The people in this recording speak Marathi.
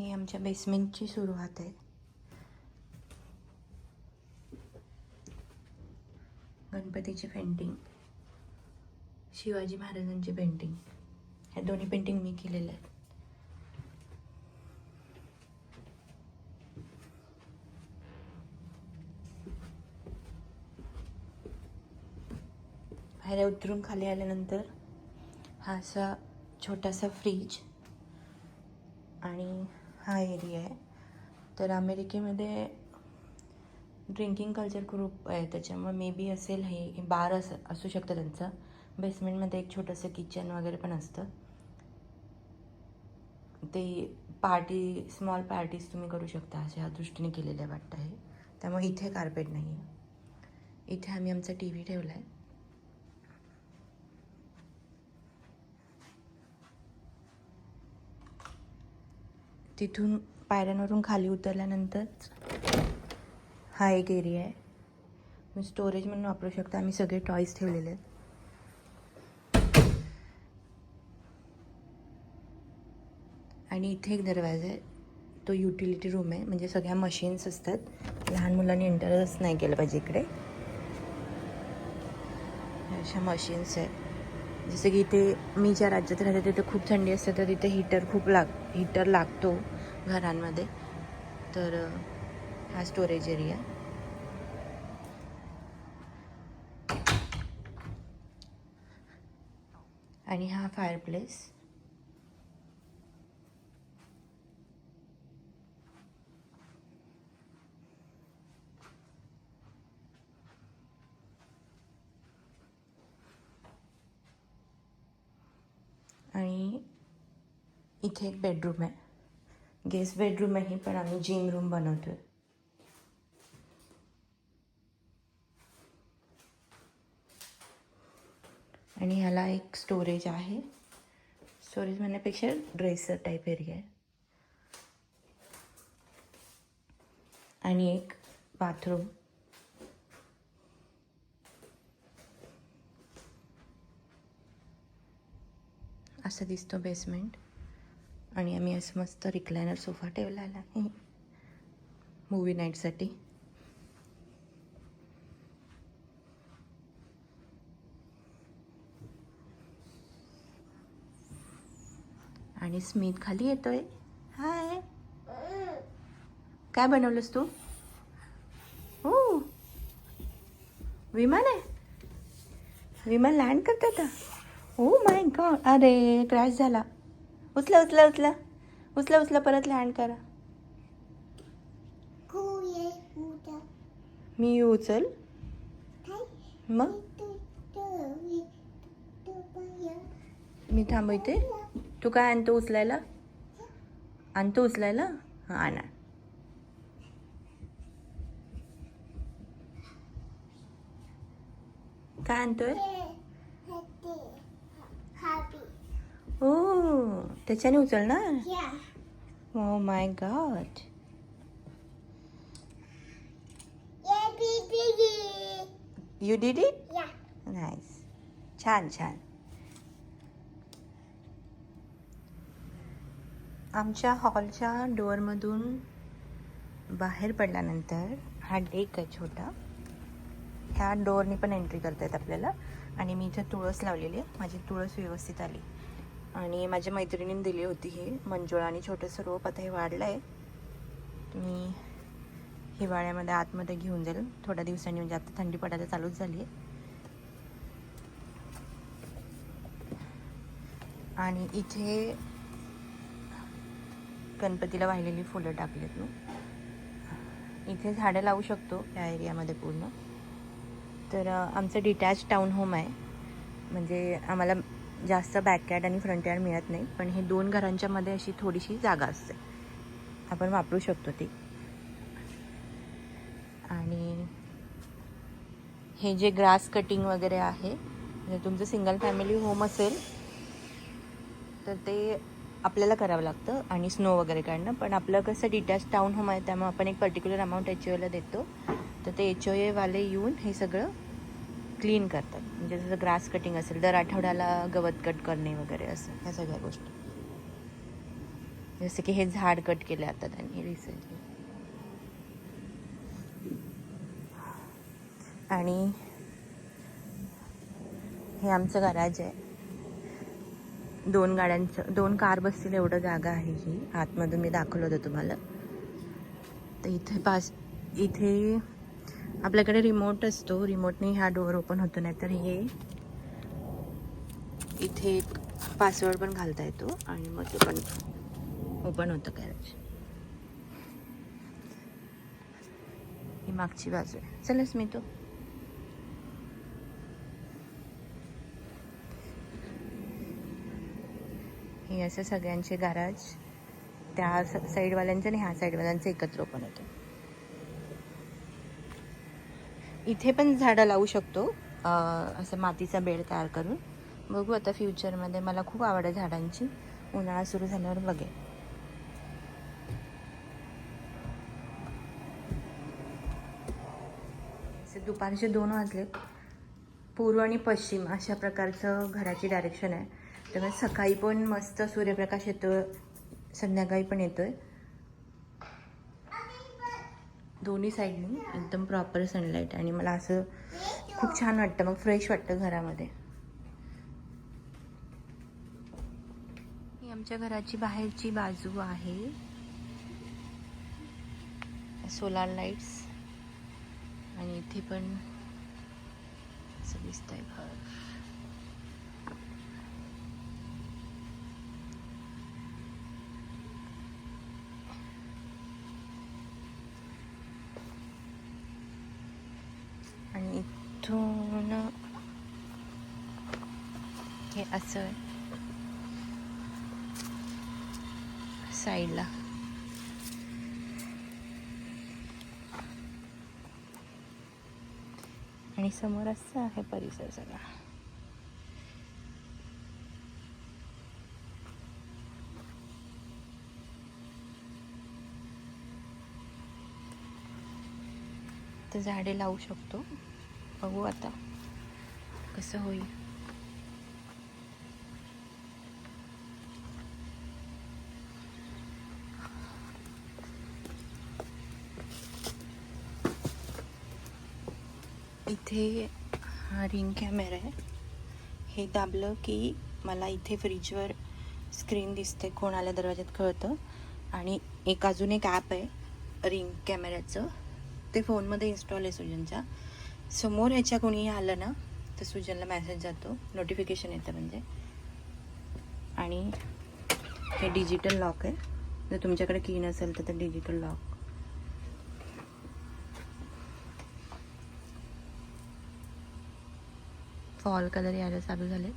ही आमच्या बेसमेंटची सुरुवात आहे. गणपतीची पेंटिंग शिवाजी महाराजांची पेंटिंग ह्या दोन्ही पेंटिंग मी केलेल्या आहेत. बाहेर उतरून खाली आल्यानंतर हा असा छोटासा फ्रीज आणि हा एरिया आहे. तर अमेरिकेमध्ये ड्रिंकिंग कल्चर खूप आहे. त्याच्यामुळे मे बी असेल हे. बार असं असू शकतं त्यांचं. बेसमेंटमध्ये एक छोटंसं किचन वगैरे पण असतं. ते पार्टी स्मॉल पार्टीज तुम्ही करू शकता अशा दृष्टीने केलेल्या वाटतं आहे त्यामुळे इथे कार्पेट नाही आहे इथे आम्ही आमचा टी व्ही ठेवला आहे तिथून पायऱ्यांवरून खाली उतरल्यानंतर हा एक एरिया आहे. मी स्टोरेज म्हणून वापरू शकता. आम्ही सगळे टॉईज ठेवलेले आहेत. आणि इथे एक दरवाजा आहे. तो युटिलिटी रूम आहे. म्हणजे सगळ्या मशीन्स असतात. लहान मुलांनी एंटरच नाही केलं पाहिजे इकडे. अशा मशीन्स आहेत. जसं की इथे मी ज्या राज्यात राहते तिथे खूप थंडी असते तर तिथे हीटर खूप लाग हीटर लागतो. घरांमध्ये. तर हा स्टोरेज एरिया आणि हा फायर प्लेस आणि इथे एक बेडरूम आहे. गेस्ट बेडरूम आहे पण आम्ही जिम रूम बनवतोय. आणि ह्याला एक स्टोरेज आहे. स्टोरेज म्हणण्यापेक्षा ड्रेसर टाईप एरिया आहे. आणि एक बाथरूम असं दिसतो बेसमेंट आणि आम्ही असं मस्त रिक्लायनर सोफा ठेवला आहे. मूवी नाईटसाठी आणि स्मित खाली येतोय. हाय काय बनवलंस तू? हो विमान आहे. विमान लँड करतं का ओ माय गॉड अरे क्रॅश झाला. उचला उचला उचला. उचला उचला परत लँड करा. मी उचल. मग? मी थांबवते तू काय आणतो उचलायला? आणतो उचलायला? हां आणा काय आणतोय ओ त्याच्याने उचलणार? ओ my god you did it nice छान छान. आमच्या हॉलच्या डोअरमधून बाहेर पडल्यानंतर हा डेक आहे छोटा. ह्या डोअरनी पण एंट्री करता येत आपल्याला. आणि मी इथे तुळस लावलेली आहे. माझी तुळस व्यवस्थित आली. आणि माझ्या मैत्रिणीने दिली होती ही मंजुळा आणि छोटंसं रोप आता हे वाढलं आहे मी हिवाळ्यामध्ये आतमध्ये घेऊन जाईल. थोड्या दिवसांनी म्हणजे आता थंडी पडायला चालूच झाली आहे आणि इथे गणपतीला वाहिलेली फुलं टाकलीत मी. इथे झाडं लावू शकतो या एरियामध्ये पूर्ण. तर आमचं डिटॅच टाऊन होम आहे. म्हणजे आम्हाला जास्त बॅकयार्ड आणि फ्रंट यार्ड मिळत नाही पण हे दोन घरांच्या मध्ये अशी थोडीशी जागा असते. आपण वापरू शकतो ती. आणि हे जे ग्रास कटिंग वगैरे आहे म्हणजे तुमचं सिंगल फॅमिली होम असेल तर ते आपल्याला करावं लागतं आणि स्नो वगैरे काढणं. पण आपलं कसं डिटॅच टाऊन होम आहे त्यामुळे आपण एक पर्टिक्युलर अमाऊंट एच ओला देतो. तर ते एच ओ एवाले येऊन हे सगळं क्लीन करतात. म्हणजे जसं ग्रास कटिंग असेल दर आठवड्याला गवत कट करणे वगैरे असं ह्या सगळ्या गोष्टी. जसं की हे झाड कट केले आता त्यांनी रिसेंटली आणि हे आमचं गराज आहे. दोन गाड्यांचं दोन कार बसतील एवढं जागा आहे ही. आतमधून मी दाखवलं होतं तुम्हाला. तर इथे पास इथे आपल्याकडे रिमोट असतो. रिमोटने हा डोअर ओपन होतो नाही तर हे इथे एक पासवर्ड पण घालता येतो आणि मग ते पण ओपन होतं गॅरेज ही मागची बाजू आहे. चलच मी तो हे असं सगळ्यांचे गॅराज त्या साईडवाल्यांचं आणि ह्या साईडवाल्यांचं एकत्र ओपन होतं. इथे पण झाडं लावू शकतो. असं मातीचा बेड तयार करून. बघू आता फ्युचरमध्ये मला खूप आवड आहे झाडांची. उन्हाळा सुरू झाल्यावर बघेन. दुपारचे दोन वाजले. पूर्व आणि पश्चिम अशा प्रकारचं घराची डायरेक्शन आहे. त्यामुळे सकाळी पण मस्त सूर्यप्रकाश येतो संध्याकाळी पण येतोय. दोन्ही साईडनी एकदम प्रॉपर सनलाईट आणि मला असं खूप छान वाटतं. मग फ्रेश वाटतं घरामध्ये. ही आमच्या घराची बाहेरची बाजू आहे. सोलार लाईट्स आणि इथे पण असं दिसतंय घर आणि इथून हे असं साईडला आणि समोर असं आहे परिसर सगळा. तर झाडे लावू शकतो. बघू आता. कसं होईल. इथे हा रिंग कॅमेरा आहे. हे दाबलं की मला इथे फ्रीजवर स्क्रीन दिसते कोण आल्या दरवाज्यात कळतं. आणि एक अजून एक ॲप आहे रिंग कॅमेऱ्याचं. ते फोनमध्ये इन्स्टॉल आहे सुजनच्या. समोर ह्याच्या कोणी आलं ना तर सुजनला मेसेज जातो. नोटिफिकेशन येतं म्हणजे. आणि हे डिजिटल लॉक आहे. जर तुमच्याकडे की नसेल तर ते डिजिटल लॉक फॉल कलर यायला चालू झाले.